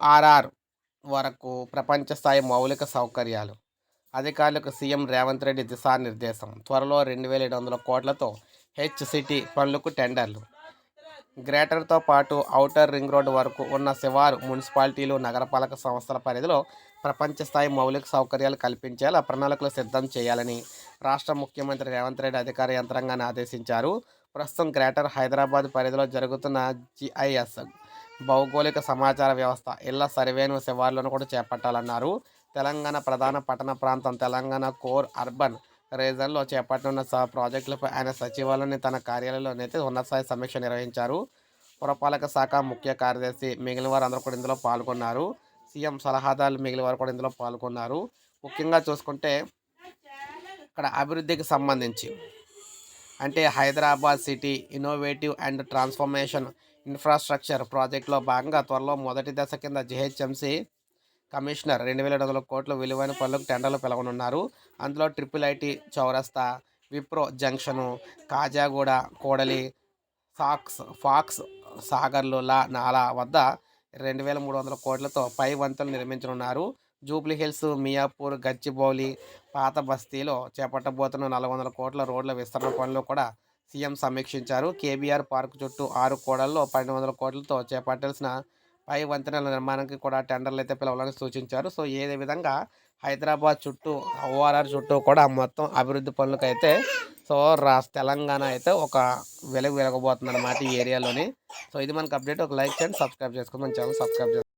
RR వరకు ప్రపంచ స్థాయి మౌలిక సౌకర్యాలు. అధికారులకు సీఎం రేవంత్ రెడ్డి దిశానిర్దేశం. త్వరలో రెండు వేల ఏడు వందల కోట్లతో హెచ్ సిటీ పనులకు టెండర్లు. గ్రేటర్తో పాటు ఔటర్ రింగ్ రోడ్డు వరకు ఉన్న శివారు మున్సిపాలిటీలు నగరపాలక సంస్థల పరిధిలో ప్రపంచ స్థాయి మౌలిక సౌకర్యాలు కల్పించేలా ప్రణాళికలు సిద్ధం చేయాలని రాష్ట్ర ముఖ్యమంత్రి రేవంత్ రెడ్డి అధికార యంత్రాంగాన్ని ఆదేశించారు. ప్రస్తుతం గ్రేటర్ హైదరాబాద్ పరిధిలో జరుగుతున్న జిఐఎస్ భౌగోళిక సమాచార వ్యవస్థ ఇళ్ళ సర్వేను శివార్లను కూడా చేపట్టాలన్నారు. తెలంగాణ ప్రధాన పట్టణ ప్రాంతం తెలంగాణ కోర్ అర్బన్ రీజన్లో చేపట్టనున్న స ప్రాజెక్టులపై ఆయన సచివాలయాన్ని తన కార్యాలయంలోనైతే ఉన్నతస్థాయి సమీక్ష నిర్వహించారు. పురపాలక శాఖ ముఖ్య కార్యదర్శి మిగిలిన వారు అందరూ కూడా ఇందులో పాల్గొన్నారు. సీఎం సలహాదారులు మిగిలిన వారు కూడా ఇందులో పాల్గొన్నారు. ముఖ్యంగా చూసుకుంటే ఇక్కడ అభివృద్ధికి సంబంధించి అంటే Hyderabad city innovative and transformation infrastructure ప్రాజెక్టులో భాగంగా త్వరలో మొదటి దశ కింద జిహెచ్ఎంసీ కమిషనర్ రెండు వేల ఏడు వందల కోట్ల విలువైన పనులకు టెండర్లు పిలవనున్నారు. అందులో ట్రిపుల్ ఐటీ చౌరస్తా విప్రో జంక్షను కాజాగూడ కోడలి సాక్స్ ఫాక్స్ సాగర్లు లా నాలా వద్ద రెండు వేల మూడు వందల కోట్లతో పై వంతులు నిర్మించనున్నారు. జూబ్లీ హిల్స్ మియాపూర్ గచ్చిబౌలి పాత బస్తీలో చేపట్టబోతున్న నాలుగు వందల కోట్ల రోడ్ల విస్తరణ పనులు కూడా సీఎం సమీక్షించారు. కేబీఆర్ పార్క్ చుట్టూ ఆరు కోడల్లో పన్నెండు వందల కోట్లతో చేపట్టాల్సిన పై వంతెనల నిర్మాణానికి కూడా టెండర్లు అయితే పిలవాలని సూచించారు. సో ఏదే విధంగా హైదరాబాద్ చుట్టూ ఓఆర్ఆర్ చుట్టూ కూడా మొత్తం అభివృద్ధి పనులకు అయితే సో రాష్ట్ర తెలంగాణ అయితే ఒక వెలుగు వెలగబోతుంది అనమాట ఈ ఏరియాలోని. సో ఇది మనకు అప్డేట్. ఒక లైక్ చేయండి సబ్స్క్రైబ్ చేసుకోండి. ఛానల్ సబ్స్క్రైబ్ చేసుకోండి.